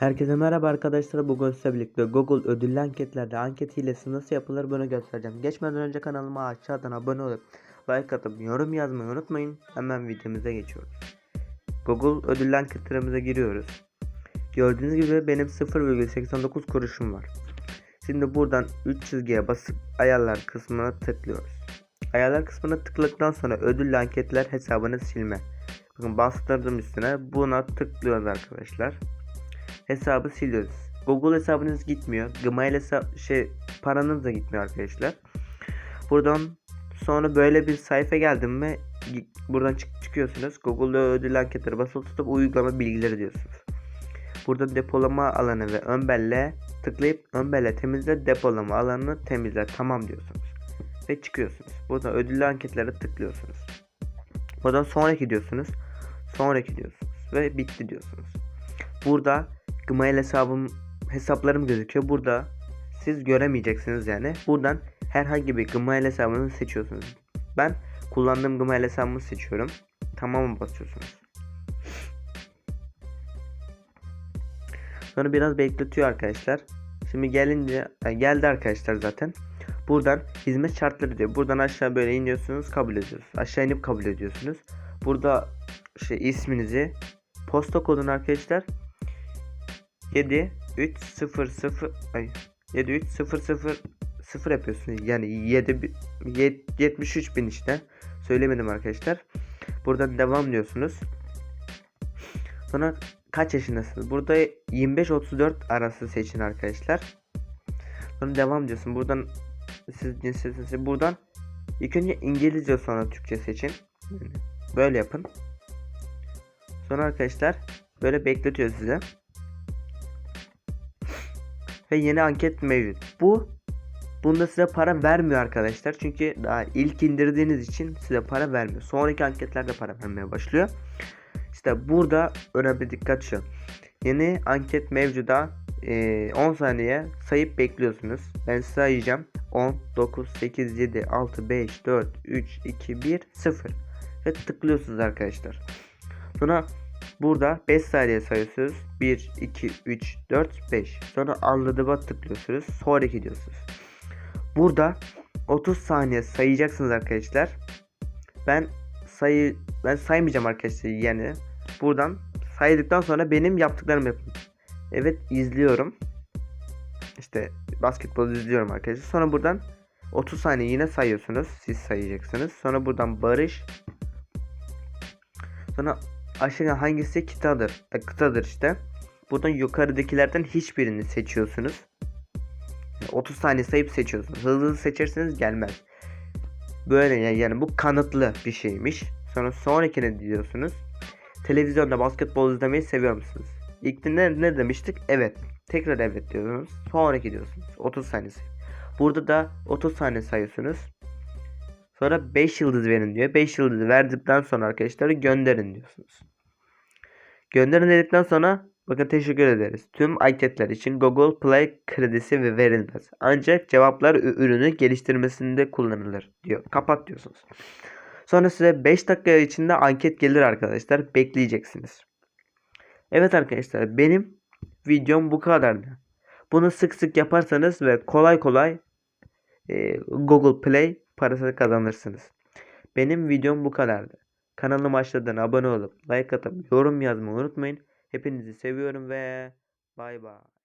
Herkese merhaba arkadaşlar. Bugün sizlerle birlikte Google ödüllü anketlerde anket hilesi nasıl yapılır bunu göstereceğim. Geçmeden önce kanalıma aşağıdan abone olup like atıp yorum yazmayı unutmayın. Hemen videomuza geçiyoruz. Google ödüllü anketlerimize giriyoruz. Gördüğünüz gibi benim 0,89 kuruşum var. Şimdi buradan 3 çizgiye basıp ayarlar kısmına tıklıyoruz. Ayarlar kısmına tıkladıktan sonra ödüllü anketler hesabını silme. Bakın bastırdım üstüne buna tıklıyoruz arkadaşlar hesabı siliyoruz. Google hesabınız gitmiyor. Gmail hesap şey paranız da gitmiyor arkadaşlar. Buradan sonra böyle bir sayfa geldim mi buradan çık çıkıyorsunuz. Google'da ödül anketleri basılı tutup uygulama bilgileri diyorsunuz. Burada depolama alanı ve ön belle tıklayıp ön belle temizle depolama alanını temizle tamam diyorsunuz. Ve çıkıyorsunuz. Buradan ödüllü anketlere tıklıyorsunuz. Buradan sonraki diyorsunuz. Sonraki diyorsunuz. Ve bitti diyorsunuz. Burada Gmail hesabım hesaplarım gözüküyor. Burada siz göremeyeceksiniz yani. Buradan herhangi bir Gmail hesabını seçiyorsunuz. Ben kullandığım Gmail hesabımı seçiyorum. Tamamı basıyorsunuz. Sonra biraz bekletiyor arkadaşlar. Şimdi gelince geldi arkadaşlar zaten. Buradan hizmet şartları diyor. Buradan aşağı böyle iniyorsunuz, kabul ediyorsunuz. Aşağı inip kabul ediyorsunuz. Burada şey isminizi, posta kodunu arkadaşlar 7 3 0 0 ay 7 3 0 0 0 yapıyorsunuz. Yani 7 bi- yet- 73 bin işte. Söylemedim arkadaşlar. Buradan devam diyorsunuz. Sonra kaç yaşındasınız? Burada 25-34 arası seçin arkadaşlar. Sonra devam diyorsun. Buradan siz cinsiyetinizi buradan ilk önce İngilizce sonra Türkçe seçin. Böyle yapın. Sonra arkadaşlar böyle bekletiyor size. Ve yeni anket mevcut. Bu bunda size para vermiyor arkadaşlar. Çünkü daha ilk indirdiğiniz için size para vermiyor. Sonraki anketlerde para vermeye başlıyor. İşte burada önemli dikkat şu. Yeni anket mevcuda eee, 10 saniye sayıp bekliyorsunuz. Ben sayacağım. 10, 9, 8, 7, 6, 5, 4, 3, 2, 1, 0. Ve tıklıyorsunuz arkadaşlar. Sonra burada 5 saniye sayıyorsunuz. 1, 2, 3, 4, 5. Sonra anladıma tıklıyorsunuz. Sonraki diyorsunuz. Burada 30 saniye sayacaksınız arkadaşlar. Ben sayı ben saymayacağım arkadaşlar yani. Buradan saydıktan sonra benim yaptıklarımı yapın. Evet izliyorum. İşte basketbol izliyorum arkadaşlar. Sonra buradan 30 saniye yine sayıyorsunuz. Siz sayacaksınız. Sonra buradan barış. Sonra aşağı hangisi kıtadır? E, kıtadır işte. Buradan yukarıdakilerden hiçbirini seçiyorsunuz. Yani 30 saniye sayıp seçiyorsunuz. Hızlı hızlı seçerseniz gelmez. Böyle yani, yani bu kanıtlı bir şeymiş. Sonra sonrakine diyorsunuz. Televizyonda basketbol izlemeyi seviyor musunuz? İlk ne, ne demiştik? Evet. Tekrar evet diyorsunuz. Sonraki diyorsunuz. 30 saniye Burada da 30 saniye sayıyorsunuz. Sonra 5 yıldız verin diyor. 5 yıldız verdikten sonra arkadaşlar gönderin diyorsunuz. Gönderin dedikten sonra bakın teşekkür ederiz. Tüm anketler için Google Play kredisi ve verilmez. Ancak cevaplar ürünü geliştirmesinde kullanılır diyor. Kapat diyorsunuz. Sonra size 5 dakika içinde anket gelir arkadaşlar. Bekleyeceksiniz. Evet arkadaşlar benim videom bu kadardı. Bunu sık sık yaparsanız ve kolay kolay e, Google Play parası kazanırsınız. Benim videom bu kadardı. Kanalıma aşağıdan abone olup like atıp yorum yazmayı unutmayın. Hepinizi seviyorum ve bay bay.